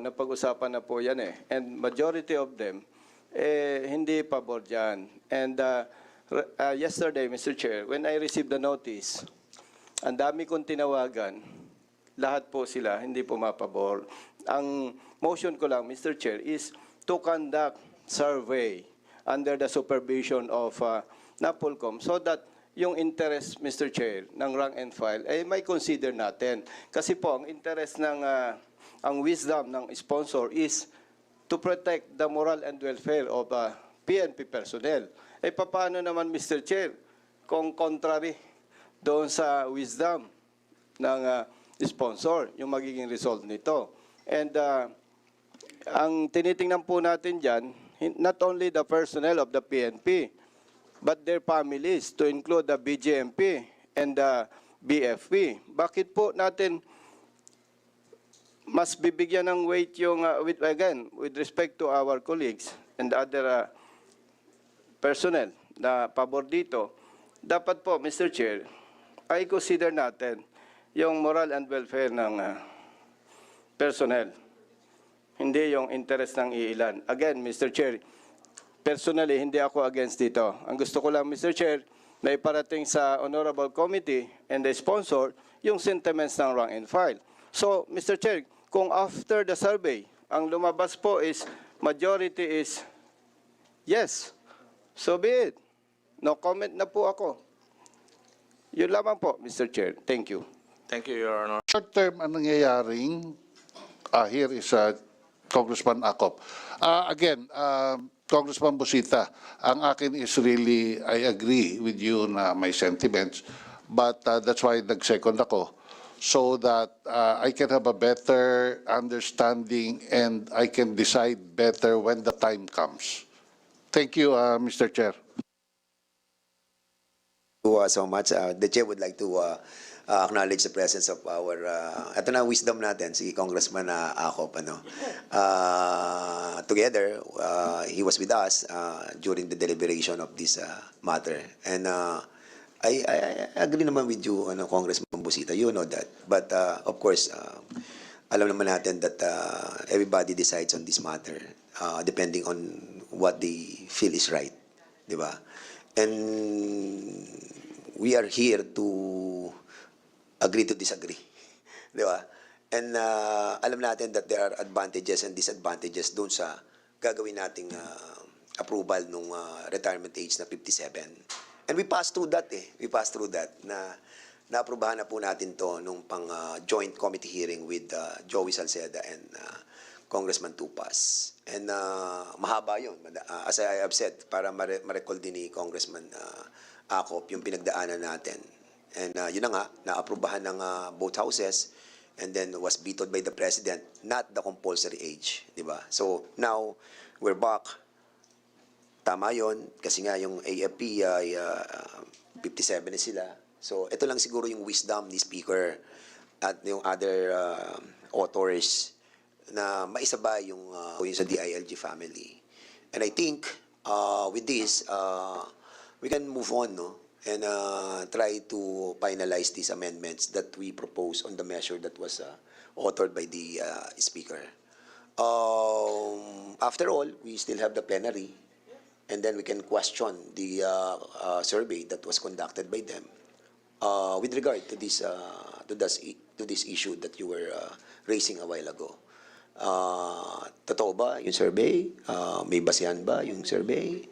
Napag-usapan na po yan eh. And majority of them, eh, hindi pabor dyan. And uh, uh, yesterday, Mr. Chair, when I received the notice, ang dami kong tinawagan, lahat po sila hindi pumapabor. Ang motion ko lang, Mr. Chair, is to conduct survey under the supervision of uh, NAPOLCOM so that yung interest, Mr. Chair, ng rank and file, ay may consider natin. Kasi po, ang interest ng, uh, ang wisdom ng sponsor is to protect the moral and welfare of uh, PNP personnel. Eh, paano naman, Mr. Chair, kung contrary doon sa wisdom ng uh, sponsor, yung magiging result nito. And uh, ang tinitingnan po natin dyan, not only the personnel of the PNP, but their families to include the BGMP and the BFP. Bakit po natin mas bibigyan ng weight yung, uh, with, again, with respect to our colleagues and other uh, personnel na pabor dito, dapat po, Mr. Chair, ay consider natin yung moral and welfare ng uh, personnel. Hindi yung interest ng iilan. Again, Mr. Chair, personally, hindi ako against dito. Ang gusto ko lang, Mr. Chair, na iparating sa Honorable Committee and the sponsor yung sentiments ng rank and file. So, Mr. Chair, kung after the survey, ang lumabas po is majority is yes, so be it. No comment na po ako. Yun lamang po, Mr. Chair. Thank you. Thank you, Your Honor. Short term, ang nangyayaring uh, here is uh, Congressman Akop. Uh, again, uh, Congressman Busita, ang akin is really, I agree with you na may sentiments, but uh, that's why nag-second ako so that uh, I can have a better understanding and I can decide better when the time comes. Thank you, uh, Mr. Chair. uh, so much. Uh, the chair would like to uh, uh, acknowledge the presence of our, uh, ito na wisdom natin, si Congressman uh, Acop. Ano. Uh, together, uh, he was with us uh, during the deliberation of this uh, matter. And uh, I, I, I agree naman with you, ano, Congressman Busita. You know that. But uh, of course, uh, alam naman natin that uh, everybody decides on this matter uh, depending on what they feel is right. Di ba? And we are here to agree to disagree. Di ba? And uh, alam natin that there are advantages and disadvantages doon sa gagawin nating uh, approval nung uh, retirement age na 57. And we passed through that eh. We passed through that na naaprubahan na po natin to nung pang uh, joint committee hearing with uh, Joey Salceda and uh, Congressman Tupas. And uh, mahaba yun. Uh, as I have said, para mare- ma-recall din ni Congressman uh, Acop yung pinagdaanan natin. And uh, yun na nga, naaprubahan ng uh, both houses and then was vetoed by the President, not the compulsory age. di ba? So now, we're back. Tama yon kasi nga yung AFP ay uh, 57 na sila. So ito lang siguro yung wisdom ni Speaker at yung other uh, authors na maisabay yung, uh, yung sa DILG family. And I think uh, with this, uh, we can move on no? and uh, try to finalize these amendments that we propose on the measure that was uh, authored by the uh, Speaker. Um, after all, we still have the plenary and then we can question the uh, uh, survey that was conducted by them uh, with regard to this uh, to this to this issue that you were uh, raising a while ago. Uh, totoo ba yung survey? Uh, may basihan ba yung survey?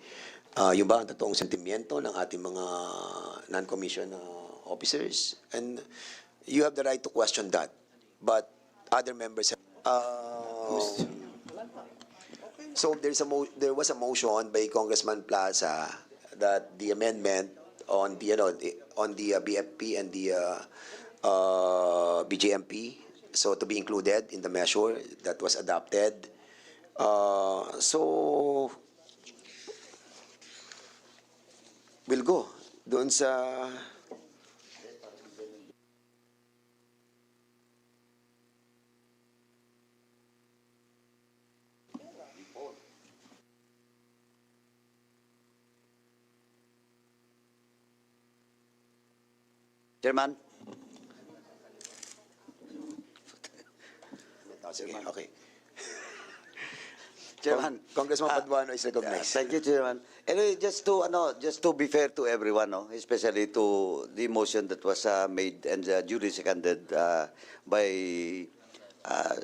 Uh, yung ba ang totoong sentimiento ng ating mga non-commissioned uh, officers? And you have the right to question that. But other members have... Uh, so there's a mo- there was a motion by Congressman Plaza that the amendment on the you know on the uh, BFP and the uh, uh, BJMP so to be included in the measure that was adopted. Uh, so we'll go doon sa Chairman, sige, okay. Chairman. Congressman Ah, Paduano is recognized. Thank you, Chairman. Anyway, just to ano, just to be fair to everyone, no, especially to the motion that was uh, made and uh, duly seconded uh, by uh,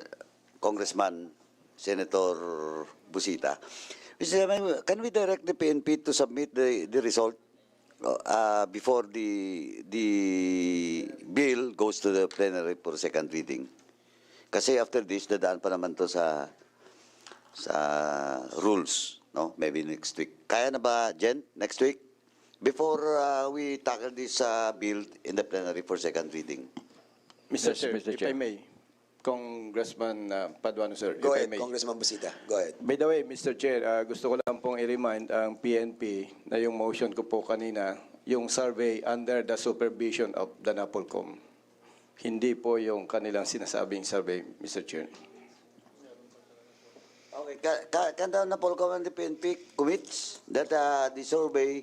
Congressman Senator Busita. Mr. Chairman, can we direct the PNP to submit the the result uh, before the the goes to the plenary for second reading? Kasi after this, dadaan pa naman to sa sa rules, no? Maybe next week. Kaya na ba, Jen, next week? Before uh, we tackle this uh, bill in the plenary for second reading. Mr. Yes, Chair, Mr. if Chair. I may, Congressman uh, Paduano, sir. Go if I ahead, may. Congressman Busita. Go ahead. By the way, Mr. Chair, uh, gusto ko lang pong i-remind ang PNP na yung motion ko po kanina, yung survey under the supervision of the NAPOLCOM. Hindi po yung kanilang sinasabing survey, Mr. Chair. Okay, ca- ca- can the Napolcom and the PNP commits that uh, the survey,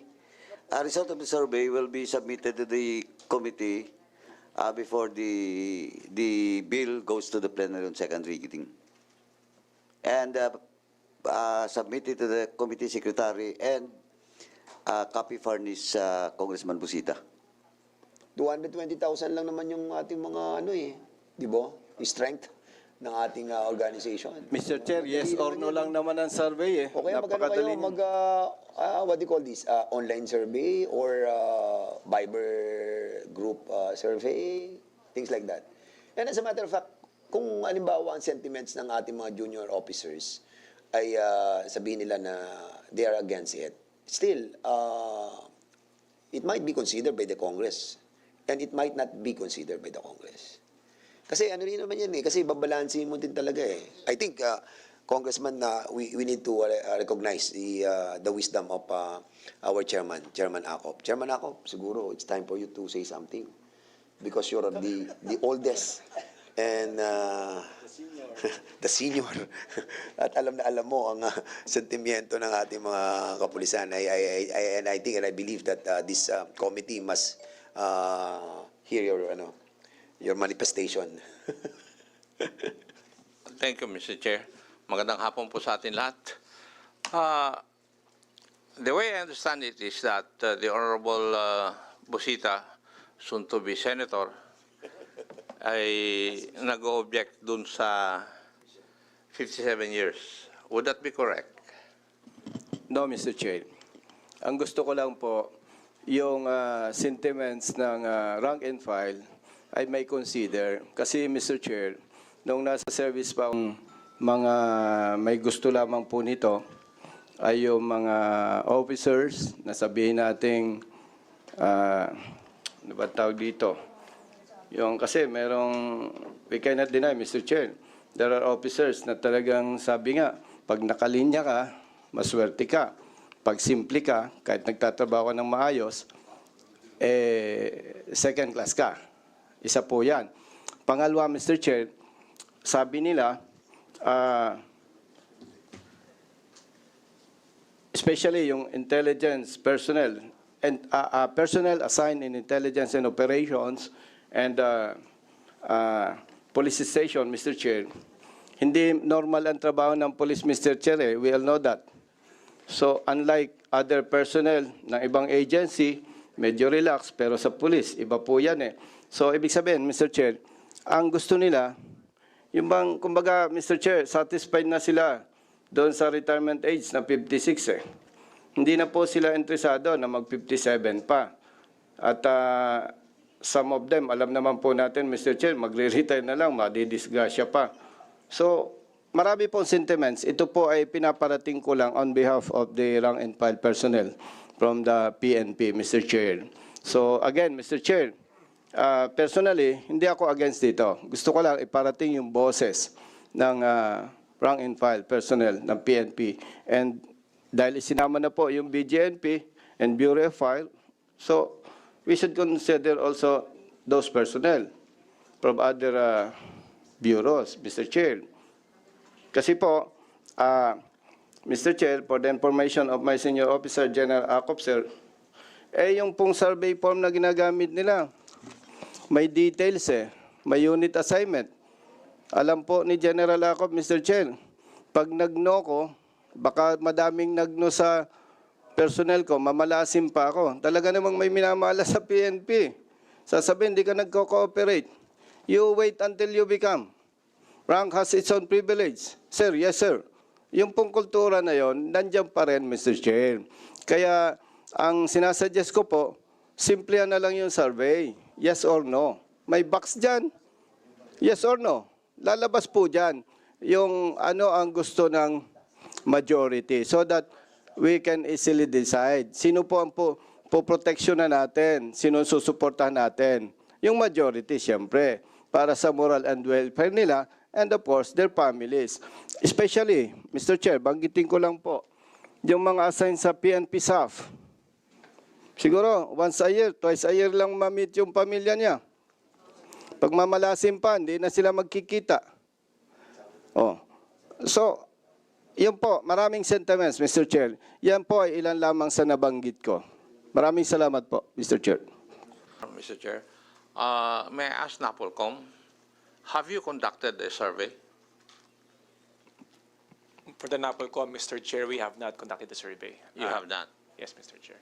a result of the survey will be submitted to the committee uh, before the the bill goes to the plenary on second reading, and uh, uh, submitted to the committee secretary and uh, copy furnish uh, Congressman Busita. 220,000 lang naman yung ating mga ano eh, di ba? Strength ng ating uh, organization. Mr. Chair, yes or no lang naman ang survey eh. O kaya magano kayo, mag, uh, uh, what do you call this, uh, online survey or uh, Viber group uh, survey, things like that. And as a matter of fact, kung alimbawa ang sentiments ng ating mga junior officers ay uh, sabihin nila na they are against it, still, uh, it might be considered by the Congress and it might not be considered by the Congress. Kasi ano rin naman yan eh, kasi babalansin mo din talaga eh. I think, uh, Congressman, uh, we, we need to uh, recognize the, uh, the wisdom of uh, our chairman, Chairman Acop. Chairman Acop, siguro it's time for you to say something because you're the, the oldest and uh, the senior. At alam na alam mo ang uh, sentimiento ng ating mga kapulisan. I, I, I, and I think and I believe that uh, this uh, committee must uh, hear your, ano, your manifestation. Thank you, Mr. Chair. Magandang hapon po sa atin lahat. Uh, the way I understand it is that uh, the Honorable uh, Busita, soon to be Senator, ay nag-object dun sa 57 years. Would that be correct? No, Mr. Chair. Ang gusto ko lang po, yung ah, sentiments ng ah, rank and file ay may consider. Kasi, Mr. Chair, nung nasa service pa ang mga may gusto lamang po nito, ay yung mga officers na sabihin nating, ah, ano ba tawag dito? Yung kasi merong, we cannot deny, Mr. Chair, there are officers na talagang sabi nga, pag nakalinya ka, maswerte ka. Pag simple ka, kahit nagtatrabaho ka ng maayos, eh, second class ka. Isa po yan. Pangalawa, Mr. Chair, sabi nila, ah, especially yung intelligence personnel and uh, uh, personnel assigned in intelligence and operations and uh, uh, police station, Mr. Chair. Hindi normal ang trabaho ng police, Mr. Chair. Eh. We all know that. So unlike other personnel ng ibang agency, medyo relax, pero sa police, iba po yan eh. So ibig sabihin, Mr. Chair, ang gusto nila, yung bang, kumbaga, Mr. Chair, satisfied na sila doon sa retirement age na 56 eh. Hindi na po sila interesado na mag-57 pa. At ah, some of them, alam naman po natin, Mr. Chair, magre-retire na lang, madidisgrasya pa. So, marami pong sentiments. Ito po ay pinaparating ko lang on behalf of the rank and file personnel from the PNP, Mr. Chair. So, again, Mr. Chair, ah, personally, hindi ako against dito. Gusto ko lang iparating yung boses ng ah, rank and file personnel ng PNP. And dahil isinama na po yung BGNP and Bureau of File, so we should consider also those personnel from other uh, bureaus, Mr. Chair. Kasi po, ah, Mr. Chair, for the information of my senior officer, General Acop, sir, eh yung pong survey form na ginagamit nila, may details eh, may unit assignment. Alam po ni General Acop, Mr. Chair, pag nag-no ko, Baka madaming nagno sa personnel ko, mamalasim pa ako. Talaga namang may minamala sa PNP. Sasabihin, hindi ka nagko-cooperate. You wait until you become. Rank has its own privilege. Sir, yes sir. Yung pong kultura na yon, nandiyan pa rin, Mr. Chair. Kaya, ang sinasuggest ko po, simple na lang yung survey. Yes or no. May box dyan. Yes or no? Lalabas po dyan yung ano ang gusto ng majority so that we can easily decide. Sino po ang po, po protection na natin? Sino susuportahan natin? Yung majority, siyempre, para sa moral and welfare nila and of course, their families. Especially, Mr. Chair, banggitin ko lang po, yung mga assigned sa PNP SAF. Siguro, once a year, twice a year lang ma-meet yung pamilya niya. Pag mamalasim pa, hindi na sila magkikita. Oh. So, yun po, maraming sentiments, Mr. Chair. Yan po ay ilan lamang sa nabanggit ko. Maraming salamat po, Mr. Chair. Mr. Chair, uh, may I ask Napolcom, have you conducted a survey? For the NAPOLCOM, Mr. Chair, we have not conducted the survey. You Uh, have not. Yes, Mr. Chair.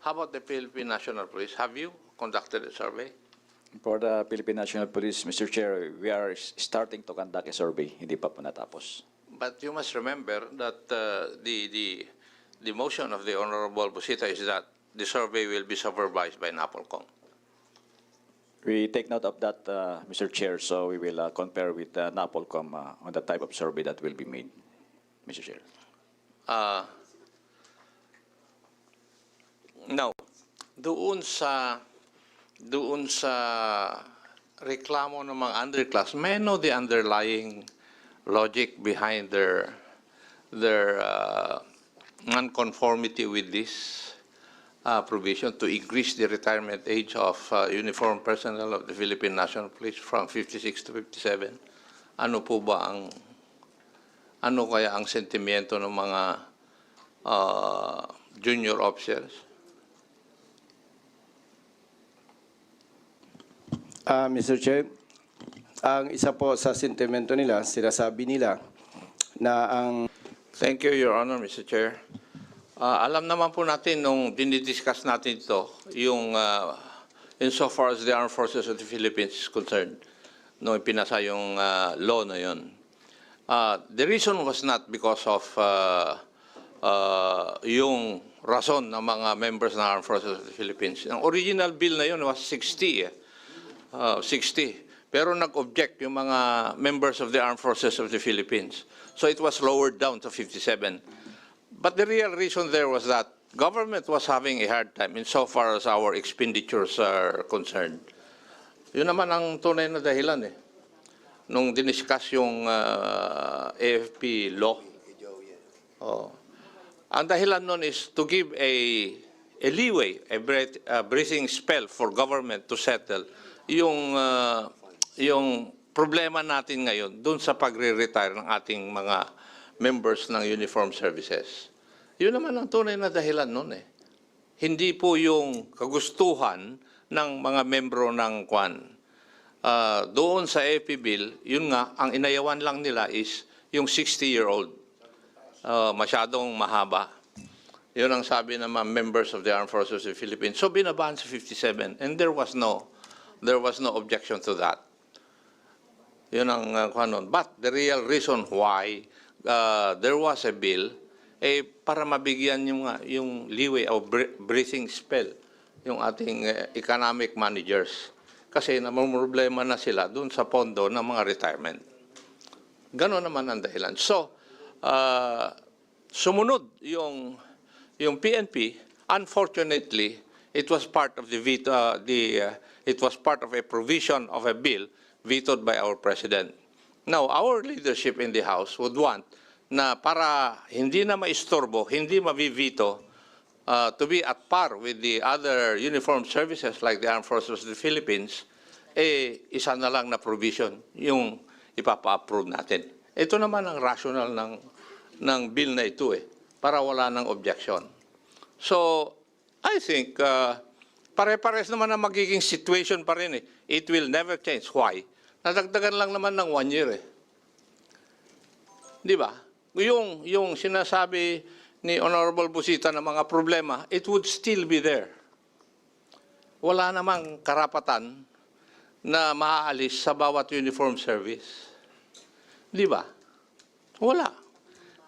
How about the Philippine National Police? Have you conducted a survey? For the Philippine National Police, Mr. Chair, we are starting to conduct a survey. Hindi pa po natapos. But you must remember that uh, the, the, the motion of the Honorable Busita is that the survey will be supervised by Napolcom. We take note of that, uh, Mr. Chair, so we will uh, compare with uh, NAPOLCOM uh, on the type of survey that will be made, Mr. Chair. Uh, now, doon sa doon sa reklamo ng mga underclass, may know the underlying logic behind their their uh, nonconformity with this uh, provision to increase the retirement age of uh, uniformed personnel of the Philippine National Police from 56 to 57. Ano po ba ang ano kaya ang sentimiento ng mga uh, junior officers? Ah, Mr. Chair, ang isa po sa sentimento nila, sinasabi nila na ang Thank you, Your Honor, Mr. Chair. Uh, alam naman po natin nung dinidiscuss natin ito, yung uh, insofar as the Armed Forces of the Philippines is concerned, nung ipinasa yung uh, law na yun. Uh, the reason was not because of uh, uh, yung rason ng mga members ng Armed Forces of the Philippines. Ang original bill na yun was 60 eh. Uh, 60. Pero nag-object yung mga members of the Armed Forces of the Philippines. So it was lowered down to 57. But the real reason there was that government was having a hard time insofar as our expenditures are concerned. Yun naman ang tunay na dahilan eh. Nung diniscuss yung uh, AFP law. Oh. Ang dahilan nun is to give a, a leeway, a, breath, a breathing spell for government to settle yung, uh, yung problema natin ngayon dun sa pagre-retire ng ating mga members ng uniform services. Yun naman ang tunay na dahilan nun eh. Hindi po yung kagustuhan ng mga membro ng Kwan. Ah, doon sa AP bill, yun nga, ang inayawan lang nila is yung 60-year-old. Ah, masyadong mahaba. Yun ang sabi ng mga members of the Armed Forces of the Philippines. So binabaan sa 57 and there was no there was no objection to that. Yun ang uh, kung ano. But the real reason why uh, there was a bill eh para mabigyan yung uh, yung leeway o br- breathing spell yung ating uh, economic managers kasi namumroblema na sila dun sa pondo ng mga retirement. Ganon naman ang dahilan. So, uh, sumunod yung yung PNP, unfortunately, it was part of the veto, uh, the uh, it was part of a provision of a bill vetoed by our president. Now, our leadership in the House would want na para hindi na maistorbo, hindi mabivito, uh, to be at par with the other uniformed services like the Armed Forces of the Philippines, eh, isa na lang na provision yung ipapa-approve natin. Ito naman ang rational ng, ng bill na ito eh, para wala ng objection. So, I think, uh, pare-pares naman ang magiging situation pa rin eh. It will never change. Why? Nadagdagan lang naman ng one year eh. Di ba? yung, yung sinasabi ni Honorable Busita na mga problema, it would still be there. Wala namang karapatan na maaalis sa bawat uniform service. Di ba? Wala.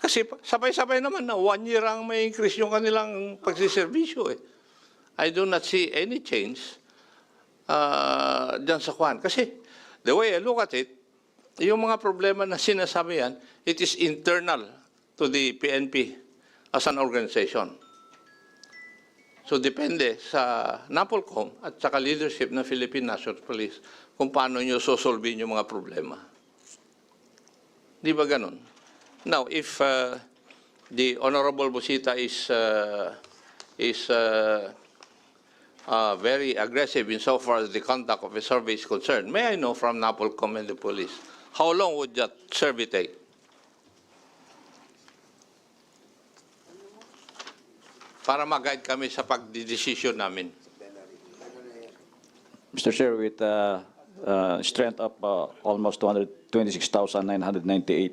Kasi sabay-sabay naman na one year ang may increase yung kanilang pagsiservisyo eh. I do not see any change uh, dyan sa kwan. Kasi the way I look at it, yung mga problema na sinasabi yan, it is internal to the PNP as an organization. So depende sa NAPOLCOM at saka leadership ng Philippine National Police kung paano nyo sosolvin yung mga problema. Di ba ganun? Now, if uh, the Honorable Busita is, uh, is uh, uh, very aggressive insofar as the conduct of a survey is concerned, may I know from NAPOLCOM and the police, how long would that survey take? Para mag-guide kami sa pagdidesisyon namin. Mr. Chair, with uh, uh, strength of uh, almost 226,998,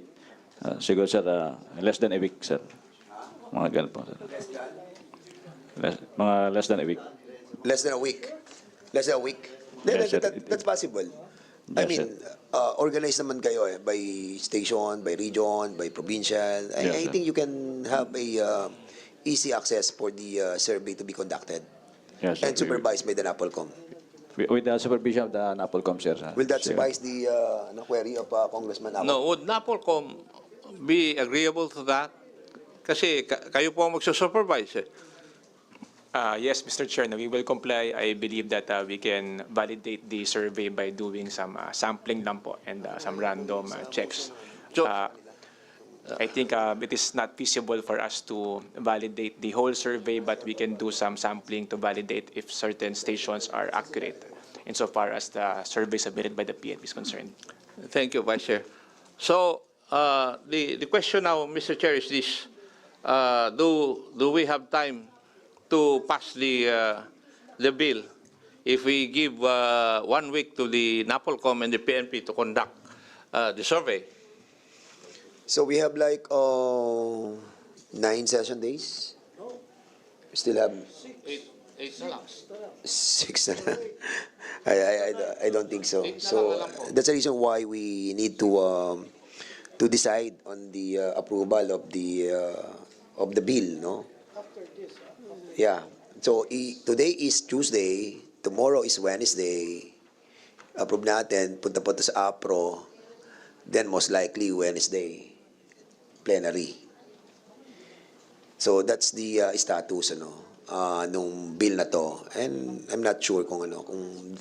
uh, siguro, sir, uh, less than a week, sir. Mga ganun sir. Less, mga less than a week. Less than a week. Less than a week. Then, Yes, sir. that, that- that's possible. I Yes, mean, uh, organized naman kayo eh, by station, by region, by provincial. I, Yes, I sir. think you can have a uh, easy access for the uh, survey to be conducted Yes, sir. and supervised by the NAPOLCOM. With with the supervision of the NAPOLCOM, sir. Will that sir. suffice the uh, ano, query of uh, Congressman Ako? No, would NAPOLCOM be agreeable to that? Kasi ka- kayo po ang magsusupervise eh. Uh, yes, Mr. Chair, no, we will comply. I believe that uh, we can validate the survey by doing some uh, sampling lang po and uh, some random uh, checks. So- Uh, I think uh, it is not feasible for us to validate the whole survey, but we can do some sampling to validate if certain stations are accurate insofar as the survey submitted by the PNP is concerned. Thank you, Vice Chair. So, uh, the, the question now, Mr. Chair, is this. Uh, do, do we have time to pass the, uh, the bill if we give uh, one week to the NAPOLCOM and the PNP to conduct uh, the survey? So we have like uh, nine session days? We Still have Eight, eight na lang. Six na lang. I, I, I, I don't think so. So that's the reason why we need to um, to decide on the uh, approval of the uh, of the bill, no? Yeah. So today is Tuesday, tomorrow is Wednesday. Approve natin, punta po to sa APRO, then most likely Wednesday, plenary. So that's the uh, status ano uh, nung bill na to. And I'm not sure kung ano kung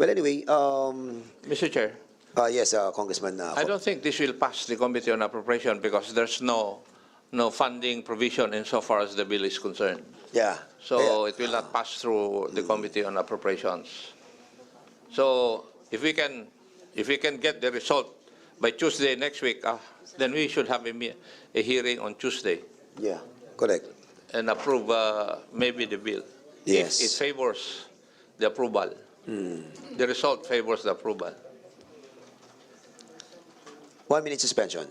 Well anyway, um Mr. Chair, uh, yes, uh, Congressman uh, I don't think this will pass the Committee on Appropriation because there's no, no funding provision insofar as the bill is concerned. Yeah. So Kaya- it will not pass through the Committee on Appropriations. So if we can, if we can get the result by Tuesday next week, uh, then we should have a, a hearing on Tuesday Yeah, correct. and approve uh, maybe the bill. Yes. If it favors the approval. The result favors the approval. One minute suspension.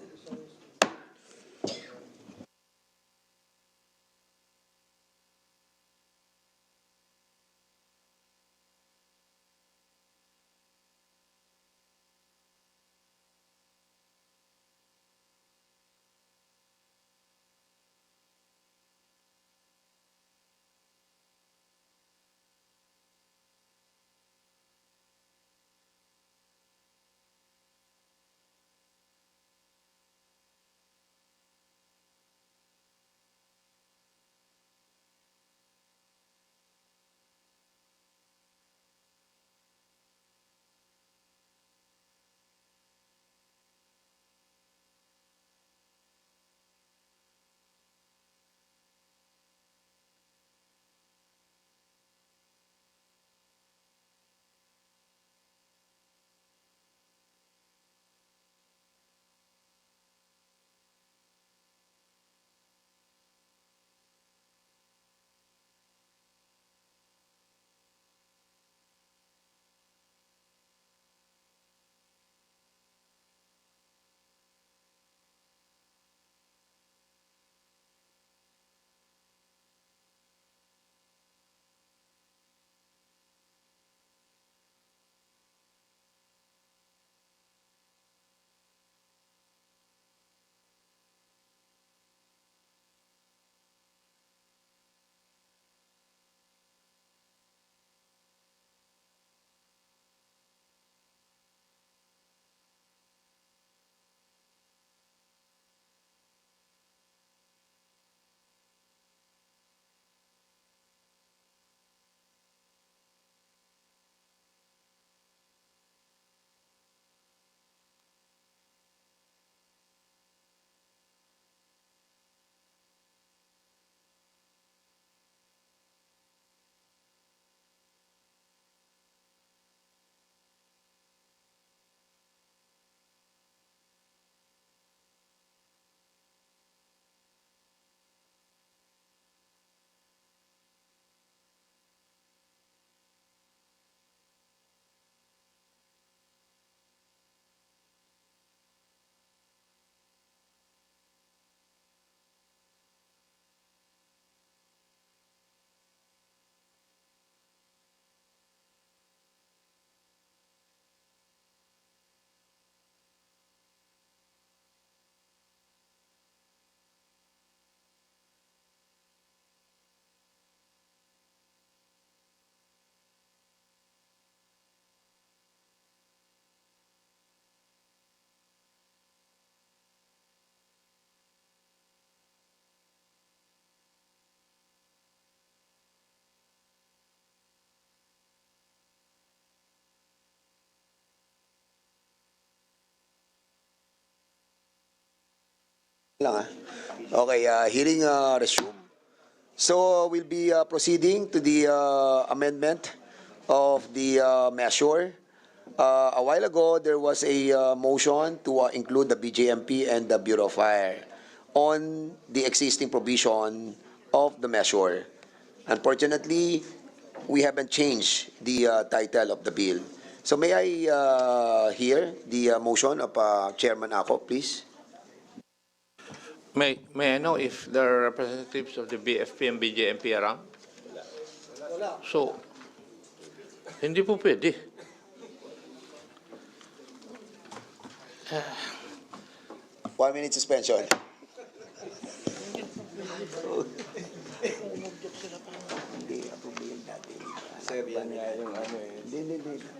Lang ah. Okay, uh, hearing uh, resume. So we'll be uh, proceeding to the uh, amendment of the uh, measure. Uh, a while ago, there was a uh, motion to uh, include the BJMP and the Bureau of Fire on the existing provision of the measure. Unfortunately, we haven't changed the uh, title of the bill. So may I uh, hear the uh, motion of uh, Chairman Ako, please? May, may I know if there are representatives of the BFP and BJMP around? So, hindi po pwede. One minute suspension. Sir, yan nga yung ano eh.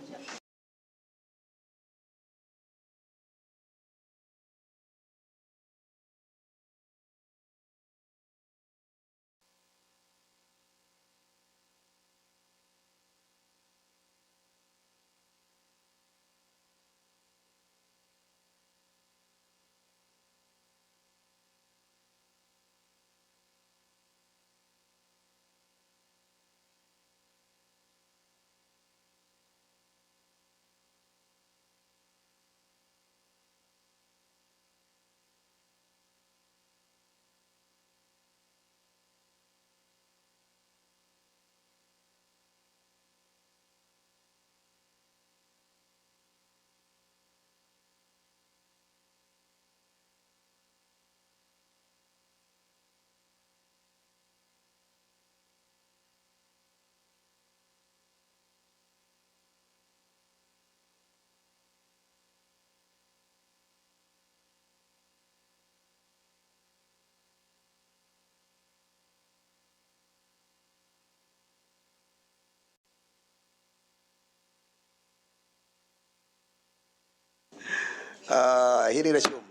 Uh, hearing resume.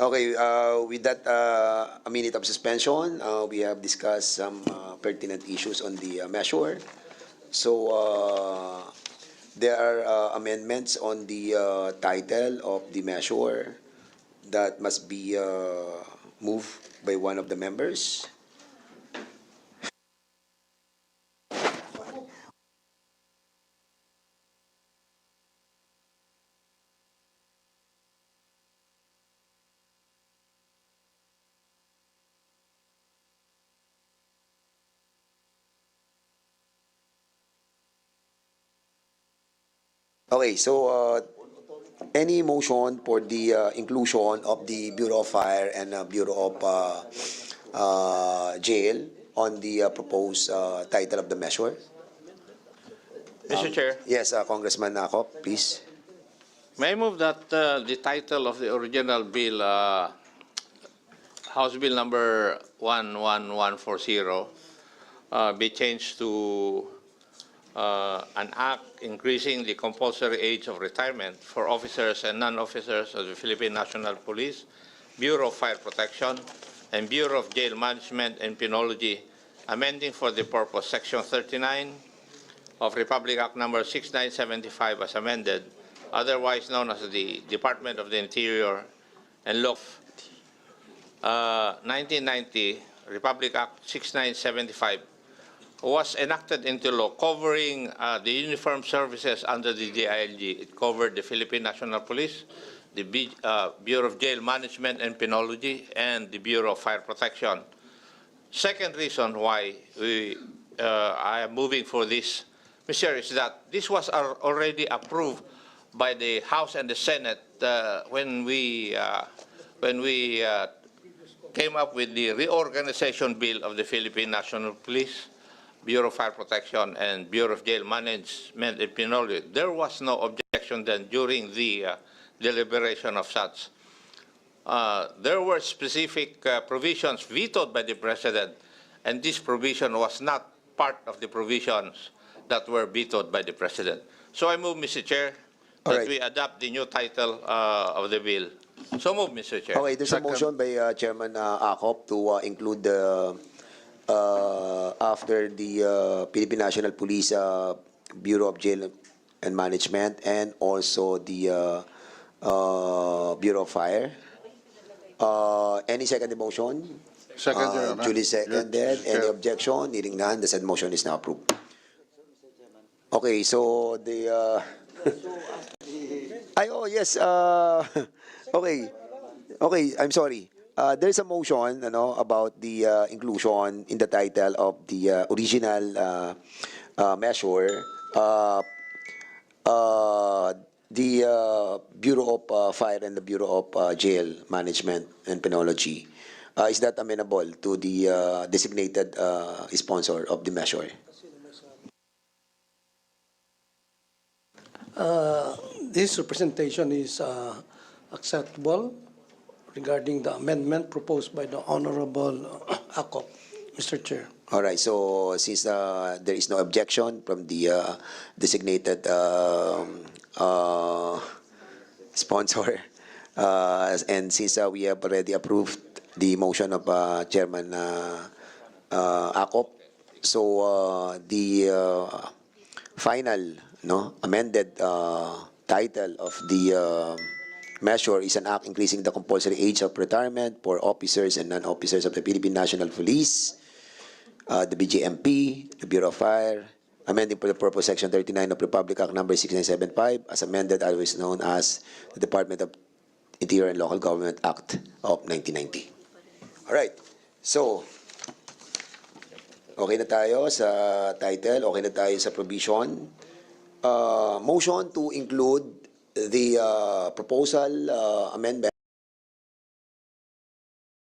Okay, uh, with that, uh, a minute of suspension, uh, we have discussed some uh, pertinent issues on the uh, measure. So, uh, there are uh, amendments on the uh, title of the measure that must be uh, moved by one of the members. Okay, so uh, any motion for the uh, inclusion of the Bureau of Fire and uh, Bureau of uh, uh, Jail on the uh, proposed uh, title of the measure? Mr. Chair, Yes, uh, Congressman Ako, please. may I move that uh, the title of the original bill, uh, House Bill number 11140, uh, be changed to uh, an act increasing the compulsory age of retirement for officers and non-officers of the Philippine National Police, Bureau of Fire Protection, and Bureau of Jail Management and Penology, amending for the purpose Section 39 of Republic Act Number 6975 as amended, otherwise known as the Department of the Interior and Law. Uh, 1990, Republic Act 6975 was enacted into law covering uh, the uniformed services under the DILG. It covered the Philippine National Police, the B, uh, Bureau of Jail Management and Penology, and the Bureau of Fire Protection. Second reason why we, uh, I am moving for this, Mr. is that this was already approved by the House and the Senate uh, when we, uh, when we uh, came up with the reorganization bill of the Philippine National Police, Bureau of Fire Protection, and Bureau of Jail Management and Penology. There was no objection then during the uh, deliberation of such. Uh, there were specific uh, provisions vetoed by the President, and this provision was not part of the provisions that were vetoed by the President. So I move, Mr. Chair, All that right. we adopt the new title uh, of the bill. So move, Mr. Chair. Okay, there's a motion by uh, Chairman uh, Akop to uh, include the, uh, after the uh, Philippine National Police uh, Bureau of Jail and Management and also the uh, uh, Bureau of Fire. Uh, any second motion? Second, Your Uh, Honor. Duly seconded. Any Chair. objection? Hearing none, the said motion is now approved. Okay, so the, uh, ay, oh, yes, uh, okay, okay, I'm sorry. Uh, there's a motion, ano, about the uh, inclusion in the title of the uh, original uh, uh, measure. Uh, uh, the uh, Bureau of uh, Fire and the Bureau of uh, Jail Management and Penology. Uh, is that amenable to the uh, designated uh, sponsor of the measure? Uh, This representation is uh, acceptable regarding the amendment proposed by the Honorable uh, Akop, Mr. Chair. All right, so since uh, there is no objection from the uh, designated um, uh, sponsor, uh, and since uh, we have already approved the motion of uh, Chairman uh, uh, Akop, so uh, the uh, final no amended uh, title of the uh, measure is an act increasing the compulsory age of retirement for officers and non-officers of the Philippine National Police uh, the BJMP, the Bureau of Fire, amending for the purpose Section 39 of Republic Act Number 6975, as amended, otherwise known as the Department of Interior and Local Government Act of 1990. All right. So, okay na tayo sa title, okay na tayo sa provision. Uh, motion to include the uh, proposal uh, amendment